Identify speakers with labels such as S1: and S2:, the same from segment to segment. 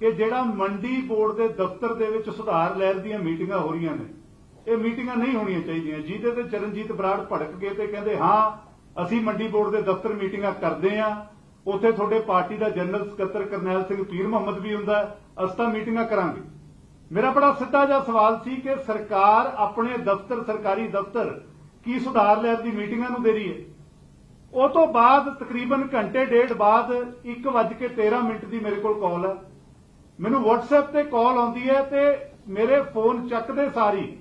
S1: ਕਿ ਜਿਹੜਾ ਮੰਡੀ ਬੋਰਡ ਦੇ ਦਫ਼ਤਰ ਦੇ ਵਿੱਚ ਸੁਧਾਰ ਲਹਿਰ ਦੀਆਂ ਮੀਟਿੰਗਾਂ ਹੋ ਰਹੀਆਂ ਨੇ ਇਹ ਮੀਟਿੰਗਾਂ ਨਹੀਂ ਹੋਣੀਆਂ ਚਾਹੀਦੀਆਂ। ਜਿਹਦੇ ਤੇ ਚਰਨਜੀਤ ਬਰਾੜ ਭੜਕ ਗਏ ਤੇ ਕਹਿੰਦੇ ਹਾਂ ਅਸੀਂ ਮੰਡੀ ਬੋਰਡ ਦੇ ਦਫ਼ਤਰ ਮੀਟਿੰਗਾਂ ਕਰਦੇ ਆ। ਉੱਥੇ ਤੁਹਾਡੇ ਪਾਰਟੀ ਦਾ ਜਨਰਲ ਸਕੱਤਰ ਕਰਨੈਲ ਸਿੰਘ ਪੀਰ ਮੁਹੰਮਦ ਵੀ ਹੁੰਦਾ ਹੈ, ਤਾਂ ਮੀਟਿੰਗਾਂ ਕਰਾਂਗੇ। ਮੇਰਾ ਬੜਾ ਸਿੱਧਾ ਜਿਹਾ ਸਵਾਲ ਸੀ ਕਿ ਸਰਕਾਰ ਆਪਣੇ ਦਫ਼ਤਰ ਸਰਕਾਰੀ ਦਫ਼ਤਰ ਕੀ ਸੁਧਾਰ ਲਹਿਰ ਦੀ ਮੀਟਿੰਗਾਂ ਨੂੰ ਦੇ ਰਹੀ ਹੈ? ਉਹ ਤੋਂ ਬਾਅਦ ਤਕਰੀਬਨ ਘੰਟੇ ਡੇਢ ਬਾਅਦ 1:13 ਮਿੰਟ ਦੀ ਮੇਰੇ ਕੋਲ ਕਾਲ ਹੈ ਮੈਨੂੰ WhatsApp ਤੇ ਕਾਲ ਆਉਂਦੀ ਹੈ ਤੇ ਮੇਰੇ ਫੋਨ ਚੱਕਦੇ ਸਾਰੀ।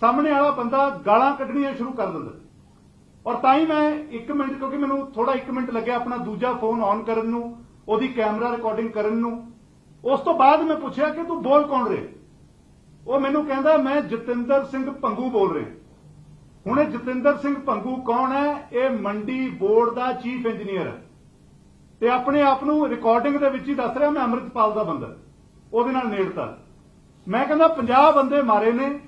S1: ਸਾਹਮਣੇ ਵਾਲਾ ਬੰਦਾ ਗਾਲਾਂ ਕੱਢਣੀਆਂ ਸ਼ੁਰੂ ਕਰ ਦਿੰਦਾ। ਔਰ ਤਾਂ ਹੀ ਮੈਂ 1 ਮਿੰਟ, ਕਿਉਂਕਿ ਮੈਨੂੰ ਥੋੜਾ 1 ਮਿੰਟ ਲੱਗਿਆ ਆਪਣਾ ਦੂਜਾ ਫੋਨ ਆਨ ਕਰਨ ਨੂੰ, ਉਹਦੀ ਕੈਮਰਾ ਰਿਕਾਰਡਿੰਗ ਕਰਨ ਨੂੰ। ਉਸ ਤੋਂ ਬਾਅਦ ਮੈਂ ਪੁੱਛਿਆ ਕਿ ਤੂੰ ਬੋਲ ਕੌਣ ਰਿਹਾ? ਉਹ ਮੈਨੂੰ ਕਹਿੰਦਾ, ਮੈਂ ਜਤਿੰਦਰ ਸਿੰਘ ਪੰਗੂ ਬੋਲ ਰਿਹਾ। ਹੁਣ ਇਹ ਜਤਿੰਦਰ ਸਿੰਘ ਪੰਗੂ ਕੌਣ ਹੈ? ਇਹ ਮੰਡੀ ਬੋਰਡ ਦਾ ਚੀਫ ਇੰਜੀਨੀਅਰ ਹੈ। ਤੇ ਆਪਣੇ ਆਪ ਨੂੰ ਰਿਕਾਰਡਿੰਗ ਦੇ ਵਿੱਚ ਹੀ ਦੱਸ ਰਿਹਾ, ਮੈਂ ਅੰਮ੍ਰਿਤਪਾਲ ਦਾ ਬੰਦਾ। ਉਹਦੇ ਨਾਲ ਨੇੜਤਾ। ਮੈਂ ਕਹਿੰਦਾ 50 ਬੰਦੇ ਮਾਰੇ ਨੇ,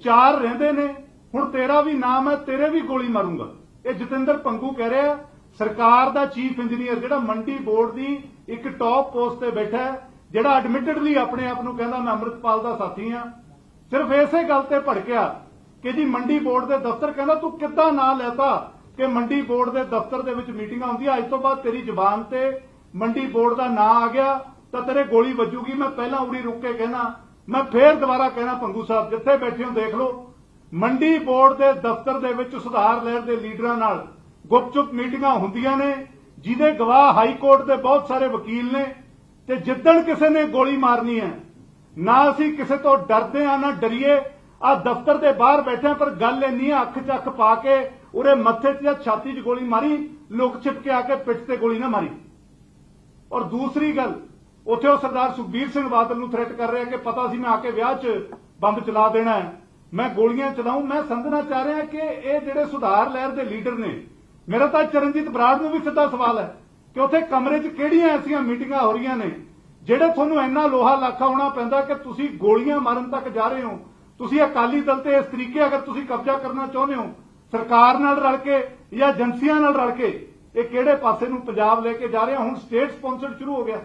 S1: ਚਾਰ ਰਹਿੰਦੇ ਨੇ, ਹੁਣ ਤੇਰਾ ਵੀ ਨਾਮ ਹੈ, ਤੇਰੇ ਵੀ ਗੋਲੀ ਮਾਰੂੰਗਾ। ਇਹ ਜਤਿੰਦਰ ਪੰਗੂ ਕਹਿ ਰਿਹਾ, ਸਰਕਾਰ ਦਾ ਚੀਫ ਇੰਜੀਨੀਅਰ ਜਿਹੜਾ ਮੰਡੀ ਬੋਰਡ ਦੀ ਇੱਕ ਟੌਪ ਪੋਸਟ ਤੇ ਬੈਠਾ ਜਿਹੜਾ ਐਡਮਿਟਡਲੀ ਆਪਣੇ ਆਪ ਨੂੰ ਕਹਿੰਦਾ, ਮੈਂ ਅੰਮ੍ਰਿਤਪਾਲ ਦਾ ਸਾਥੀ ਹਾਂ। ਸਿਰਫ ਇਸੇ ਗੱਲ ਤੇ ਭੜਕਿਆ ਕਿ ਜੀ ਮੰਡੀ ਬੋਰਡ ਦੇ ਦਫ਼ਤਰ ਕਹਿੰਦਾ, ਤੂੰ ਕਿੱਦਾਂ ਨਾਂ ਲੈਤਾ ਕਿ ਮੰਡੀ ਬੋਰਡ ਦੇ ਦਫ਼ਤਰ ਦੇ ਵਿੱਚ ਮੀਟਿੰਗਾਂ ਹੁੰਦੀਆਂ? ਅੱਜ ਤੋਂ ਬਾਅਦ ਤੇਰੀ ਜ਼ੁਬਾਨ ਤੇ ਮੰਡੀ ਬੋਰਡ ਦਾ ਨਾਂ ਆ ਗਿਆ ਤਾਂ ਤੇਰੇ ਗੋਲੀ ਵੱਜੂਗੀ ਮੈਂ ਪਹਿਲਾਂ ਉਰੀ ਰੁੱਕ ਕੇ ਕਹਿਣਾ ਮੈਂ ਫੇਰ ਦੁਬਾਰਾ ਕਹਿਣਾ ਪੰਗੂ ਸਾਹਿਬ ਜਿੱਥੇ ਬੈਠੇ ਹੋ ਦੇਖ ਲਓ ਮੰਡੀ ਬੋਰਡ ਦੇ ਦਫ਼ਤਰ ਦੇ ਵਿੱਚ ਸੁਧਾਰ ਲਹਿਰ ਦੇ ਲੀਡਰਾਂ ਨਾਲ ਗੁਪਚੁਪ ਮੀਟਿੰਗਾਂ ਹੁੰਦੀਆਂ ਨੇ ਜਿਹਦੇ ਗਵਾਹ ਹਾਈ ਕੋਰਟ ਦੇ ਬਹੁਤ ਸਾਰੇ ਵਕੀਲ ਨੇ ਤੇ ਜਿੱਦਣ ਕਿਸੇ ਨੇ ਗੋਲੀ ਮਾਰਨੀ ਹੈ ਨਾ ਅਸੀਂ ਕਿਸੇ ਤੋਂ ਡਰਦੇ ਆ ਨਾ ਡਰੀਏ ਆ ਦਫ਼ਤਰ ਦੇ ਬਾਹਰ ਬੈਠੇ ਹਾਂ, ਪਰ ਗੱਲ ਇੰਨੀ ਅੱਖ ਚੱਖ ਪਾ ਕੇ ਉਰੇ ਮੱਥੇ 'ਚ ਜਾਂ ਛਾਤੀ 'ਚ ਗੋਲੀ ਮਾਰੀ ਲੁਕ ਛਿਪ ਕੇ ਆ ਕੇ ਪਿੱਠ ਤੇ ਗੋਲੀ ਨਾ ਮਾਰੀ। ਔਰ ਦੂਸਰੀ ਗੱਲ ਉੱਥੇ ਉਹ ਸਰਦਾਰ ਸੁਖਬੀਰ ਸਿੰਘ ਬਾਦਲ ਨੂੰ ਥ੍ਰੈਟ ਕਰ ਰਿਹਾ ਕਿ ਪਤਾ ਸੀ ਮੈਂ ਆ ਕੇ ਵਿਆਹ 'ਚ ਬੰਬ ਚਲਾ ਦੇਣਾ ਹੈ। ਮੈਂ ਗੋਲੀਆਂ ਚਲਾਉਂ ਮੈਂ ਸਮਝਣਾ ਚਾਹ ਰਿਹਾ ਕਿ ਇਹ ਜਿਹੜੇ ਸੁਧਾਰ ਲਹਿਰ ਦੇ ਲੀਡਰ ਨੇ, ਮੇਰਾ ਤਾਂ ਚਰਨਜੀਤ ਬਰਾੜ ਨੂੰ ਵੀ ਸਿੱਧਾ ਸਵਾਲ ਹੈ ਕਿ ਉੱਥੇ ਕਮਰੇ 'ਚ ਕਿਹੜੀਆਂ ਐਸੀਆਂ ਮੀਟਿੰਗਾਂ ਹੋ ਰਹੀਆਂ ਨੇ, ਜਿਹੜੇ ਤੁਹਾਨੂੰ ਇੰਨਾ ਲੋਹਾ ਲਾਖਾ ਹੋਣਾ ਪੈਂਦਾ ਕਿ ਤੁਸੀਂ ਗੋਲੀਆਂ ਮਾਰਨ ਤੱਕ ਜਾ ਰਹੇ ਹੋ। ਤੁਸੀਂ ਅਕਾਲੀ ਦਲ ਤੇ ਇਸ ਤਰੀਕੇ ਅਗਰ ਤੁਸੀਂ ਕਬਜ਼ਾ ਕਰਨਾ ਚਾਹੁੰਦੇ ਹੋ, ਸਰਕਾਰ ਨਾਲ ਰਲ ਕੇ ਜਾਂ ਏਜੰਸੀਆਂ ਨਾਲ ਰਲ ਕੇ, ਇਹ ਕਿਹੜੇ ਪਾਸੇ ਨੂੰ ਪੰਜਾਬ ਲੈ ਕੇ ਜਾ ਰਹੇ ਹੋ ਹੁਣ ਸਟੇਟ ਸਪਾਂਸਰਡ ਸ਼ੁਰੂ ਹੋ ਗਿਆ।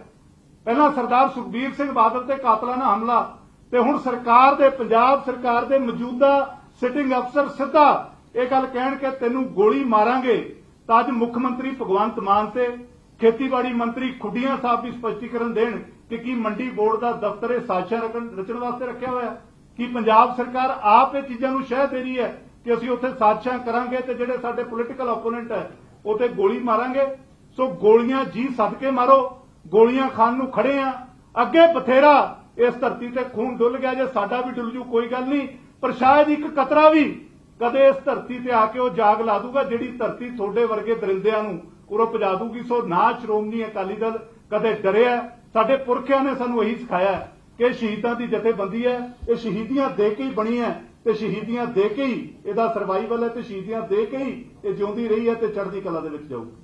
S1: ਪਹਿਲਾਂ ਸਰਦਾਰ ਸੁਖਬੀਰ ਸਿੰਘ ਬਾਦਲ ਤੇ ਕਾਤਲਾਨਾ ਹਮਲਾ ਤੇ ਹੁਣ ਸਰਕਾਰ ਦੇ, ਪੰਜਾਬ ਸਰਕਾਰ ਦੇ ਮੌਜੂਦਾ ਸਿਟਿੰਗ ਅਫਸਰ ਸਿੱਧਾ ਇਹ ਗੱਲ ਕਹਿਣ ਕਿ ਤੈਨੂੰ ਗੋਲੀ ਮਾਰਾਂਗੇ ਤਾਂ ਅੱਜ ਮੁੱਖ ਮੰਤਰੀ ਭਗਵੰਤ ਮਾਨ ਤੇ ਖੇਤੀਬਾੜੀ ਮੰਤਰੀ ਖੁੱਡੀਆਂ ਸਾਹਿਬ ਵੀ ਸਪਸ਼ਟੀਕਰਨ ਦੇਣ ਕਿ ਕੀ ਮੰਡੀ ਬੋਰਡ ਦਾ ਦਫ਼ਤਰ ਇਹ ਸਾਜ਼ਿਸ਼ਾਂ ਰਚਣ ਵਾਸਤੇ ਰੱਖਿਆ ਹੋਇਆ ਕਿ ਪੰਜਾਬ ਸਰਕਾਰ ਆਪ ਇਹ ਚੀਜ਼ਾਂ ਨੂੰ ਸ਼ਹਿ ਦੇ ਰਹੀ ਹੈ ਕਿ ਅਸੀਂ ਉੱਥੇ ਸਾਜ਼ਿਸ਼ਾਂ ਕਰਾਂਗੇ ਤੇ ਜਿਹੜੇ ਸਾਡੇ ਪੋਲੀਟੀਕਲ ਓਪੋਨੈਂਟ ਹੈ ਤੇ ਗੋਲੀ ਮਾਰਾਂਗੇ? ਸੋ ਗੋਲੀਆਂ ਜੀ ਸਦਕੇ ਮਾਰੋ। ਗੋਲੀਆਂ ਖਾਣ ਨੂੰ ਖੜੇ ਆ। ਅੱਗੇ ਬਥੇਰਾ। ਇਸ ਧਰਤੀ ਤੇ ਖੂਨ ਡੁੱਲ ਗਿਆ, ਜੇ ਸਾਡਾ ਵੀ ਡੁੱਲ ਜੂ, ਕੋਈ ਗੱਲ ਨਹੀਂ। ਪਰ ਸ਼ਾਇਦ ਇੱਕ ਕਤਰਾ ਵੀ ਕਦੇ ਇਸ ਧਰਤੀ ਤੇ ਆ ਕੇ ਉਹ ਜਾਗ ਲਾ ਦੂਗਾ, ਜਿਹੜੀ ਧਰਤੀ ਤੁਹਾਡੇ ਵਰਗੇ ਦਰਿੰਦਿਆਂ ਨੂੰ ਉਰੋਂ ਪਜਾ ਦੂਗੀ। ਸੋ ਨਾ ਸ਼੍ਰੋਮਣੀ ਅਕਾਲੀ ਦਲ ਕਦੇ ਡਰਿਆ ਸਾਡੇ ਪੁਰਖਿਆਂ ਨੇ ਸਾਨੂੰ ਇਹੀ ਸਿਖਾਇਆ ਕਿ ਸ਼ਹੀਦਾਂ ਦੀ ਜਥੇਬੰਦੀ ਹੈ। ਇਹ ਸ਼ਹੀਦੀਆਂ ਦੇ ਕੇ ਹੀ ਬਣੀ ਹੈ ਤੇ ਸ਼ਹੀਦੀਆਂ ਦੇ ਕੇ ਹੀ ਇਹਦਾ ਸਰਵਾਈਵਲ ਹੈ ਤੇ ਸ਼ਹੀਦੀਆਂ ਦੇ ਕੇ ਹੀ ਇਹ ਜਿਉਂਦੀ ਰਹੀ ਹੈ ਤੇ ਚੜ੍ਹਦੀ ਕਲਾ ਦੇ ਵਿੱਚ ਜਾਊਗੀ।